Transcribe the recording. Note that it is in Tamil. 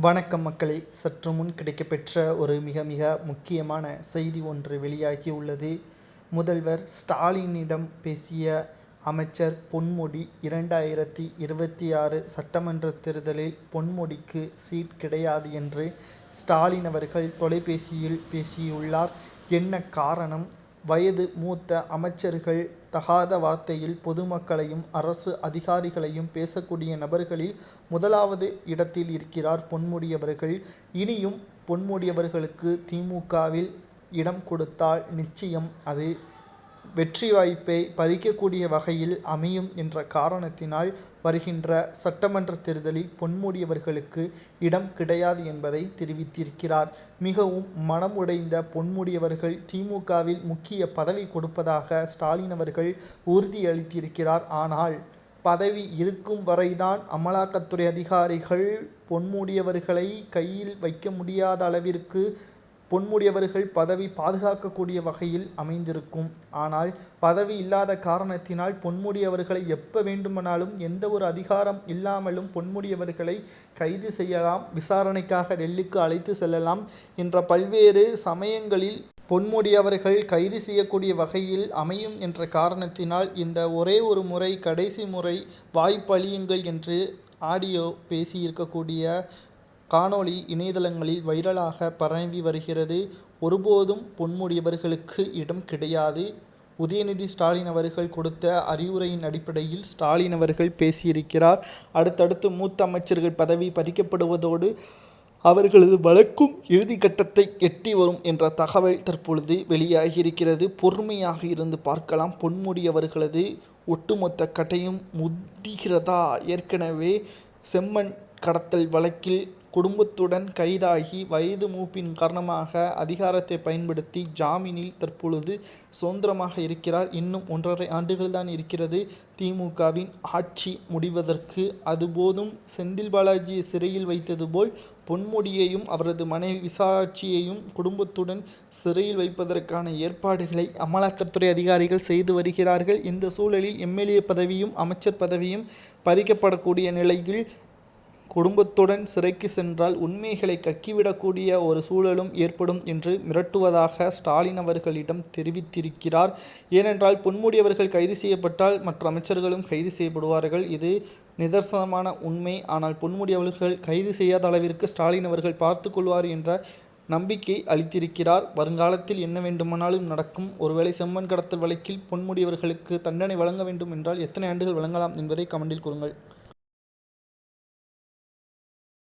வணக்கம் மக்களே. சற்று முன் கிடைக்கப்பெற்ற ஒரு மிக மிக முக்கியமான செய்தி ஒன்று வெளியாகி உள்ளது. முதல்வர் ஸ்டாலினிடம் பேசிய அமைச்சர் பொன்முடி இரண்டாயிரத்தி இருபத்தி ஆறு சட்டமன்ற தேர்தலில் பொன்முடிக்கு சீட் கிடையாது என்று ஸ்டாலின் அவர்கள் தொலைபேசியில் பேசியுள்ளார். என்ன காரணம்? வயது மூத்த அமைச்சர்கள் தகாத வார்த்தையில் பொதுமக்களையும் அரசு அதிகாரிகளையும் பேசக்கூடிய நபர்களில் முதலாவது இடத்தில் இருக்கிறார் பொன்முடியவர்கள். இனியும் பொன்முடியவர்களுக்கு திமுகவில் இடம் கொடுத்தால் நிச்சயம் அது வெற்றி வாய்ப்பை பறிக்கக்கூடிய வகையில் அமையும் என்ற காரணத்தினால் வருகின்ற சட்டமன்ற தேர்தலில் பொன்முடியவர்களுக்கு இடம் கிடையாது என்பதை தெரிவித்திருக்கிறார். மிகவும் மனம் உடைந்த பொன்முடியவர்கள் திமுகவில் முக்கிய பதவி கொடுப்பதாக ஸ்டாலின் அவர்கள் உறுதியளித்திருக்கிறார். ஆனால் பதவி இருக்கும் வரைதான் அமலாக்கத்துறை அதிகாரிகள் பொன்முடியவர்களை கையில் வைக்க முடியாத அளவிற்கு பொன்முடியவர்கள் பதவி பாதுகாக்கக்கூடிய வகையில் அமைந்திருக்கும். ஆனால் பதவி இல்லாத காரணத்தினால் பொன்முடியவர்களை எப்போ வேண்டுமானாலும் எந்த ஒரு அதிகாரம் இல்லாமலும் பொன்முடியவர்களை கைது செய்யலாம் விசாரணைக்காக டெல்லிக்கு அழைத்து செல்லலாம் என்ற பல்வேறு சமயங்களில் பொன்முடியவர்கள் கைது செய்யக்கூடிய வகையில் அமையும் என்ற காரணத்தினால் இந்த ஒரே ஒரு முறை கடைசி முறை வாய்ப்பளியுங்கள் என்று ஆடியோ பேசியிருக்கக்கூடிய காணொளி இணையதளங்களில் வைரலாக பரவி வருகிறது. ஒருபோதும் பொன்முடியவர்களுக்கு இடம் கிடையாது. உதயநிதி ஸ்டாலின் அவர்கள் கொடுத்த அறிவுரையின் அடிப்படையில் ஸ்டாலின் அவர்கள் பேசியிருக்கிறார். அடுத்தடுத்து மூத்த அமைச்சர்கள் பதவி பறிக்கப்படுவதோடு அவர்களது வழக்கும் இறுதிக்கட்டத்தை எட்டி வரும் என்ற தகவல் தற்பொழுது வெளியாகியிருக்கிறது. பொறுமையாக இருந்து பார்க்கலாம். பொன்முடி அவர்களது ஒட்டுமொத்த கட்டையும் முதிகிறதா ஏற்கனவே செம்மண் கடத்தல் வழக்கில் குடும்பத்துடன் கைதாகி வயது மூப்பின் காரணமாக அதிகாரத்தை பயன்படுத்தி ஜாமீனில் தற்பொழுது சுதந்திரமாக இருக்கிறார். இன்னும் ஒன்றரை ஆண்டுகள் தான் இருக்கிறது. திமுகவின் ஆட்சி முடிவதற்கு அதுபோதும் செந்தில் பாலாஜியை சிறையில் வைத்தது போல் பொன்முடியையும் அவரது மனைவி விசாட்சியையும் குடும்பத்துடன் சிறையில் வைப்பதற்கான ஏற்பாடுகளை அமலாக்கத்துறை அதிகாரிகள் செய்து வருகிறார்கள். இந்த சூழலில் எம்எல்ஏ பதவியும் அமைச்சர் பதவியும் பறிக்கப்படக்கூடிய நிலையில் குடும்பத்துடன் சிறைக்கு சென்றால் உண்மைகளை கக்கிவிடக்கூடிய ஒரு சூழலும் ஏற்படும் என்று மிரட்டுவதாக ஸ்டாலின் அவர்களிடம் தெரிவித்திருக்கிறார். ஏனென்றால் பொன்முடி அவர்கள் கைது செய்யப்பட்டால் மற்ற அமைச்சர்களும் கைது செய்யப்படுவார்கள். இது நிதர்சனமான உண்மை. ஆனால் பொன்முடி அவர்கள் கைது செய்யாத அளவிற்கு ஸ்டாலின் அவர்கள் பார்த்து கொள்வார் என்ற நம்பிக்கை அளித்திருக்கிறார். வருங்காலத்தில் என்ன வேண்டுமானாலும் நடக்கும். ஒருவேளை செம்மன் கடத்தல் வழக்கில் பொன்முடியவர்களுக்கு தண்டனை வழங்க வேண்டும் என்றால் எத்தனை ஆண்டுகள் வழங்கலாம் என்பதை கமெண்டில் கூறுங்கள்.